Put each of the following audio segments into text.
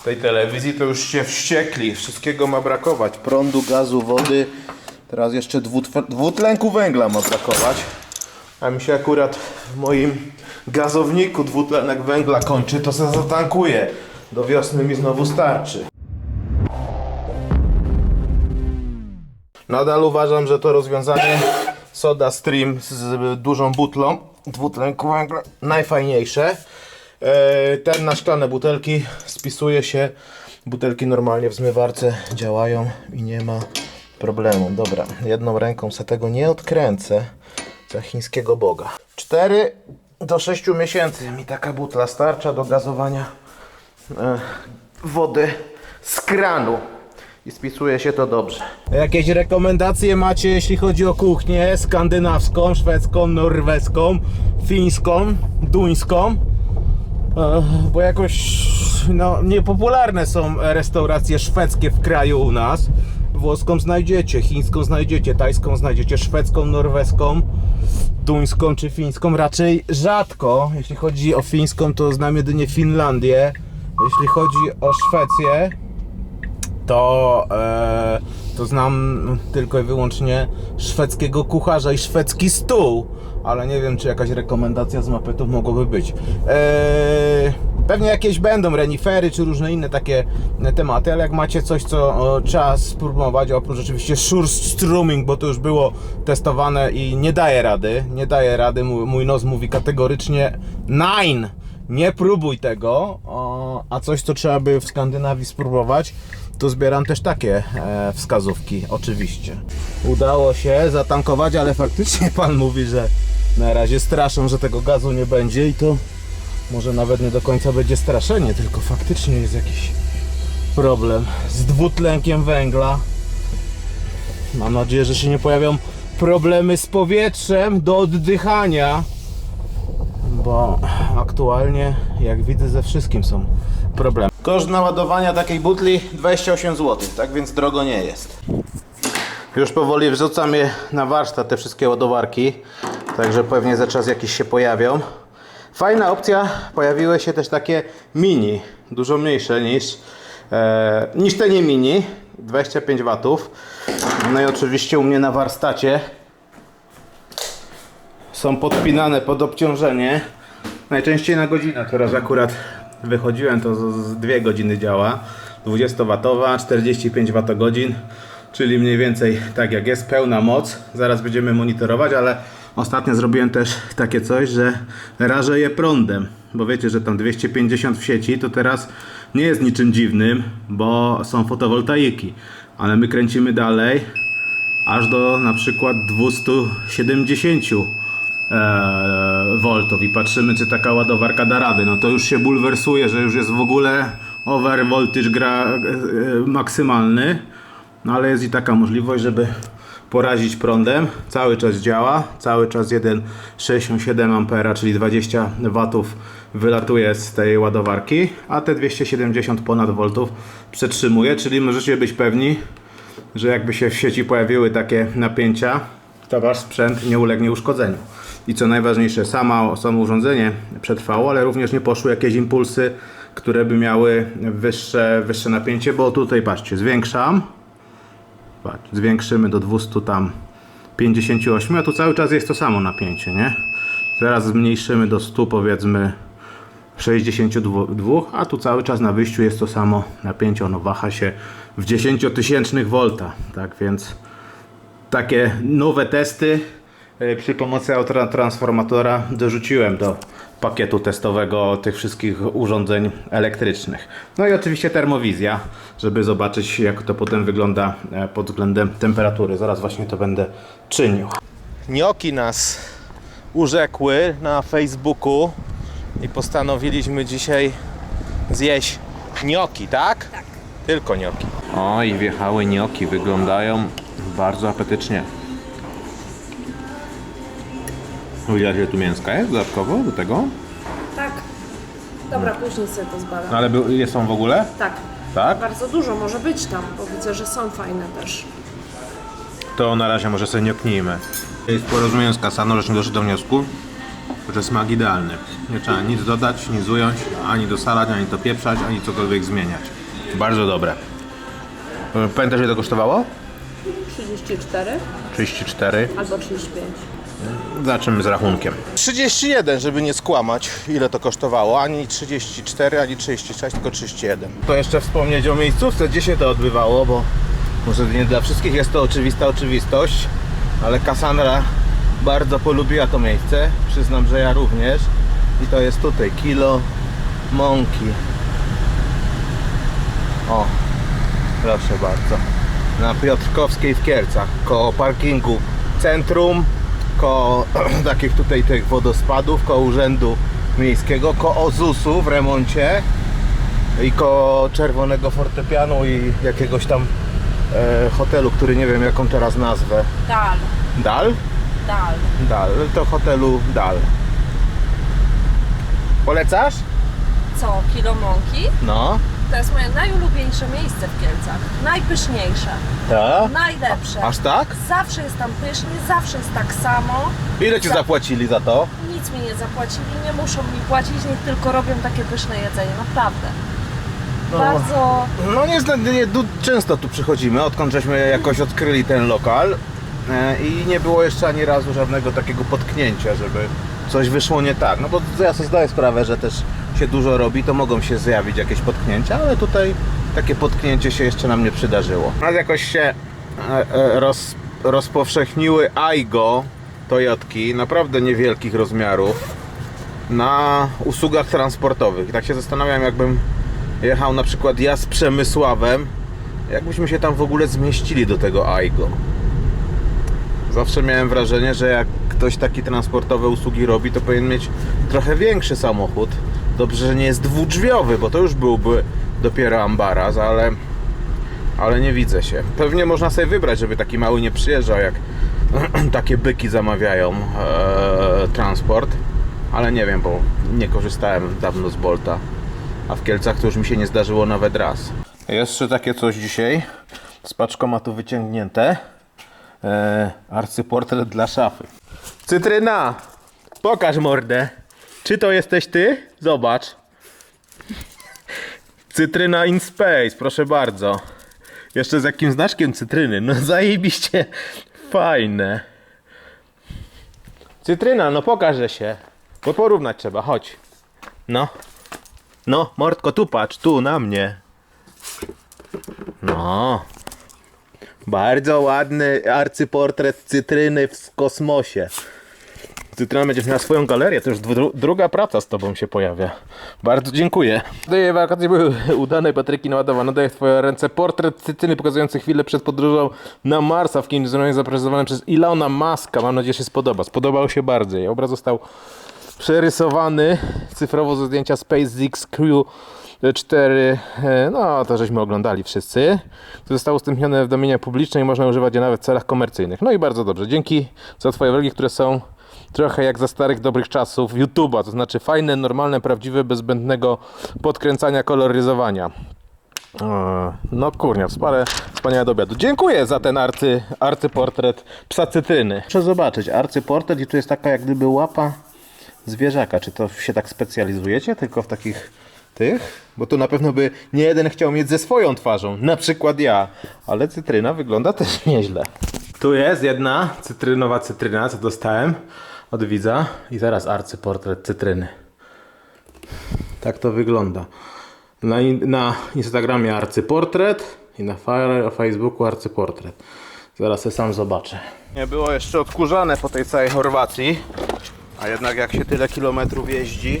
w tej telewizji, to już się wściekli. Wszystkiego ma brakować. Prądu, gazu, wody. Teraz jeszcze dwutlenku węgla ma brakować. A mi się akurat w moim gazowniku dwutlenek węgla kończy, to se zatankuję. Do wiosny mi znowu starczy. Nadal uważam, że to rozwiązanie Soda Stream z dużą butlą dwutlenku węgla najfajniejsze. E, Ten na szklane butelki spisuje się. Butelki normalnie w zmywarce działają i nie ma problemu. Dobra, jedną ręką se tego nie odkręcę za chińskiego boga. 4 do 6 miesięcy mi taka butla starcza do gazowania e, wody z kranu i spisuje się to dobrze. Jakieś rekomendacje macie, jeśli chodzi o kuchnię skandynawską, szwedzką, norweską, fińską, duńską? E, Bo jakoś no, niepopularne są restauracje szwedzkie w kraju u nas. Włoską znajdziecie, chińską znajdziecie, tajską znajdziecie, szwedzką, norweską, duńską czy fińską. Raczej rzadko. Jeśli chodzi o fińską, to znam jedynie Finlandię. Jeśli chodzi o Szwecję, to, e, to znam tylko i wyłącznie szwedzkiego kucharza i szwedzki stół, ale nie wiem, czy jakaś rekomendacja z mapetów mogłoby być. E, pewnie jakieś będą renifery, czy różne inne takie tematy, ale jak macie coś, co o, trzeba spróbować, oprócz oczywiście Surströmming, bo to już było testowane i nie daje rady, nie daje rady, mój, mój nos mówi kategorycznie nine, nie próbuj tego, a coś, co trzeba by w Skandynawii spróbować, to zbieram też takie e, wskazówki, oczywiście. Udało się zatankować, ale faktycznie pan mówi, że na razie straszą, że tego gazu nie będzie i to może nawet nie do końca będzie straszenie, tylko faktycznie jest jakiś problem z dwutlenkiem węgla. Mam nadzieję, że się nie pojawią problemy z powietrzem do oddychania bo aktualnie, jak widzę, ze wszystkim są problemy. Koszt naładowania takiej butli 28 zł, tak więc drogo nie jest. Już powoli wrzucam je na warsztat, te wszystkie ładowarki, także pewnie za czas jakiś się pojawią. Fajna opcja, pojawiły się też takie mini, dużo mniejsze niż, e, niż te nie mini, 25 watów. No i oczywiście u mnie na warsztacie są podpinane pod obciążenie. Najczęściej na godzinę. Teraz akurat wychodziłem, to z- z 2 godziny działa. 20-watowa, 45 Wh, czyli mniej więcej tak jak jest, pełna moc. Zaraz będziemy monitorować, ale ostatnio zrobiłem też takie coś, że rażę je prądem. Bo wiecie, że tam 250 w sieci to teraz nie jest niczym dziwnym, bo są fotowoltaiki. Ale my kręcimy dalej aż do na przykład 270 e, voltów i patrzymy czy taka ładowarka da radę, no to już się bulwersuje, że już jest w ogóle over voltage gra e, maksymalny, no ale jest i taka możliwość, żeby porazić prądem, cały czas działa, cały czas 1,67 ampera, czyli 20 watów wylatuje z tej ładowarki, a te 270 ponad voltów przetrzymuje, czyli możecie być pewni, że jakby się w sieci pojawiły takie napięcia, to wasz sprzęt nie ulegnie uszkodzeniu. I co najważniejsze, sama, samo urządzenie przetrwało, ale również nie poszły jakieś impulsy, które by miały wyższe, wyższe napięcie, bo tutaj patrzcie, zwiększam, patrz, zwiększymy do 200 tam 58, a tu cały czas jest to samo napięcie, nie? Teraz zmniejszymy do 100 powiedzmy 62, a tu cały czas na wyjściu jest to samo napięcie, ono waha się w 10 tysięcznych volta, tak więc takie nowe testy przy pomocy autotransformatora dorzuciłem do pakietu testowego tych wszystkich urządzeń elektrycznych. No i oczywiście termowizja, żeby zobaczyć jak to potem wygląda e, pod względem temperatury. Zaraz właśnie to będę czynił. Nioki nas urzekły na Facebooku i postanowiliśmy dzisiaj zjeść nioki, tak? Tak. Tylko nioki. O, i wjechały nioki, wyglądają bardzo apetycznie. Widać, że tu mięska jest dodatkowo do tego? Tak. Dobra, później sobie to zbadam. No ale by, są w ogóle? Tak. Tak? Bardzo dużo może być tam, bo widzę, że są fajne też. To na razie może sobie nie oknijmy. Jest porozumienie z Kasano, żeśmy doszli do wniosku, że smak idealny. Nie trzeba nic dodać, nic ująć, ani dosalać, ani to pieprzać, ani cokolwiek zmieniać. Bardzo dobre. E, Pamiętasz ile to kosztowało? 34 34. albo 35. Zaczniemy z rachunkiem. 31, żeby nie skłamać, ile to kosztowało. Ani 34, ani 36, tylko 31. To jeszcze wspomnieć o miejscówce, gdzie się to odbywało, bo może nie dla wszystkich jest to oczywista oczywistość, ale Cassandra bardzo polubiła to miejsce. Przyznam, że ja również. I to jest tutaj, Kilo Mąki. O, proszę bardzo. Na Piotrkowskiej w Kielcach, koło parkingu centrum, koło takich tutaj tych wodospadów, koło urzędu miejskiego, koło ZUS-u w remoncie i koło czerwonego fortepianu i jakiegoś tam e, hotelu, który nie wiem jaką teraz nazwę. Dal, Dal? dal. Dal, to hotelu Dal. Polecasz? Co, kilo mąki? No. To jest moje najulubieńsze miejsce w Kielcach. Najpyszniejsze, Tak? najlepsze. Aż tak? Zawsze jest tam pysznie, zawsze jest tak samo. Ile ci Za- zapłacili za to? Nic mi nie zapłacili, nie muszą mi płacić, niech tylko robią takie pyszne jedzenie, naprawdę. No. Bardzo No niestety nie, du- często tu przychodzimy, odkąd żeśmy jakoś odkryli ten lokal e, i nie było jeszcze ani razu żadnego takiego potknięcia, żeby coś wyszło nie tak. No bo ja sobie zdaję sprawę, że też się dużo robi, to mogą się zjawić jakieś potknięcia, ale tutaj takie potknięcie się jeszcze nam nie przydarzyło. Ale jakoś się e, e, roz, rozpowszechniły AIGO Toyotki, naprawdę niewielkich rozmiarów na usługach transportowych. I tak się zastanawiam, jakbym jechał na przykład ja z Przemysławem, jakbyśmy się tam w ogóle zmieścili do tego AIGO. Zawsze miałem wrażenie, że jak ktoś taki transportowe usługi robi, to powinien mieć trochę większy samochód. Dobrze, że nie jest dwudrzwiowy, bo to już byłby dopiero ambaraz, ale, ale nie widzę się. Pewnie można sobie wybrać, żeby taki mały nie przyjeżdżał, jak takie byki zamawiają e, transport. Ale nie wiem, bo nie korzystałem dawno z Bolta. A w Kielcach to już mi się nie zdarzyło nawet raz. Jeszcze takie coś dzisiaj. Z paczkomatu wyciągnięte. E, arcyportret dla szafy. Cytryna! Pokaż mordę. Czy to jesteś ty? Zobacz. Cytryna in space, proszę bardzo. Jeszcze z jakim znaczkiem cytryny. No zajebiście fajne. Cytryna, no pokaże się. Bo porównać trzeba, chodź. No. No, Mordko, tu patrz, tu na mnie. No. Bardzo ładny arcyportret cytryny w kosmosie. Cytryna będziesz miała swoją galerię, to już dru- druga praca z tobą się pojawia. Bardzo dziękuję. Daję wakacje były udane, Patryki naładowano. Daję w twoje ręce portret cytryny pokazujący chwilę przed podróżą na Marsa w kinie zaprezentowany przez Ilona Maska. Mam nadzieję, że się spodoba. Spodobał się bardzo. I obraz został przerysowany cyfrowo ze zdjęcia SpaceX Crew 4, e, no to żeśmy oglądali wszyscy. To zostało udostępnione w domenie publicznej można używać je nawet w celach komercyjnych. No i bardzo dobrze. Dzięki za Twoje uwagi, które są trochę jak za starych dobrych czasów YouTube'a, to znaczy fajne, normalne, prawdziwe, bez zbędnego podkręcania, koloryzowania. E, No kurnia, wspaniałe, wspaniałe do obiadu. Dziękuję za ten arcy, arcyportret psa cytryny. Muszę zobaczyć, arcyportret i tu jest taka jak gdyby łapa zwierzaka. Czy to się tak specjalizujecie tylko w takich tych? Bo tu na pewno by nie jeden chciał mieć ze swoją twarzą, na przykład ja. Ale cytryna wygląda też nieźle. Tu jest jedna cytrynowa cytryna, co dostałem od widza. I teraz arcyportret cytryny. Tak to wygląda. Na, na Instagramie arcyportret i na fa- Facebooku arcyportret. Zaraz je sam zobaczę. Nie było jeszcze odkurzane po tej całej Chorwacji. A jednak jak się tyle kilometrów jeździ,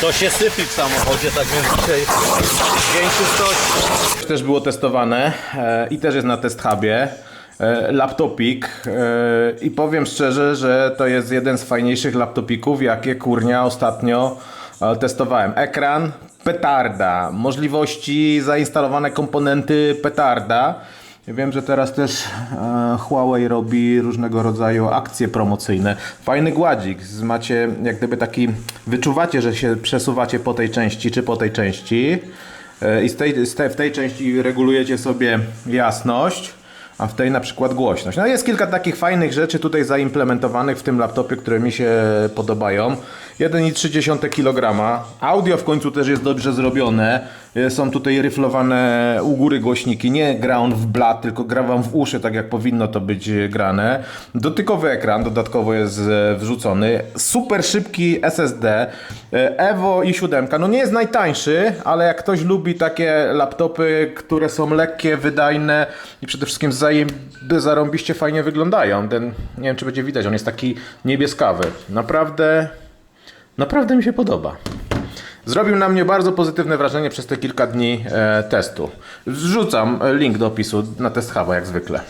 to się sypi w samochodzie, tak więc dzisiaj dzień czystości. Też było testowane e, i też jest na test hubie. E, laptopik e, i powiem szczerze, że to jest jeden z fajniejszych laptopików, jakie kurnia ostatnio e, testowałem. Ekran petarda, możliwości zainstalowane komponenty petarda. Ja wiem, że teraz też e, Huawei robi różnego rodzaju akcje promocyjne. Fajny gładzik. Macie jak gdyby taki, wyczuwacie, że się przesuwacie po tej części czy po tej części. E, I z tej, z tej, w tej części regulujecie sobie jasność, a w tej na przykład głośność. No jest kilka takich fajnych rzeczy tutaj zaimplementowanych w tym laptopie, które mi się podobają. 1,3 kg. Audio w końcu też jest dobrze zrobione. E, Są tutaj ryflowane u góry głośniki. Nie gra on w blat, tylko gra wam w uszy, tak jak powinno to być e, grane. Dotykowy ekran dodatkowo jest e, wrzucony. Super szybki SSD. Evo i 7. No nie jest najtańszy, ale jak ktoś lubi takie laptopy, które są lekkie, wydajne i przede wszystkim zajem, zarąbiście fajnie wyglądają. Ten, nie wiem czy będzie widać, on jest taki niebieskawy. Naprawdę, naprawdę mi się podoba. Zrobił na mnie bardzo pozytywne wrażenie przez te kilka dni e, testu. Wrzucam e, link do opisu na test Huba jak zwykle.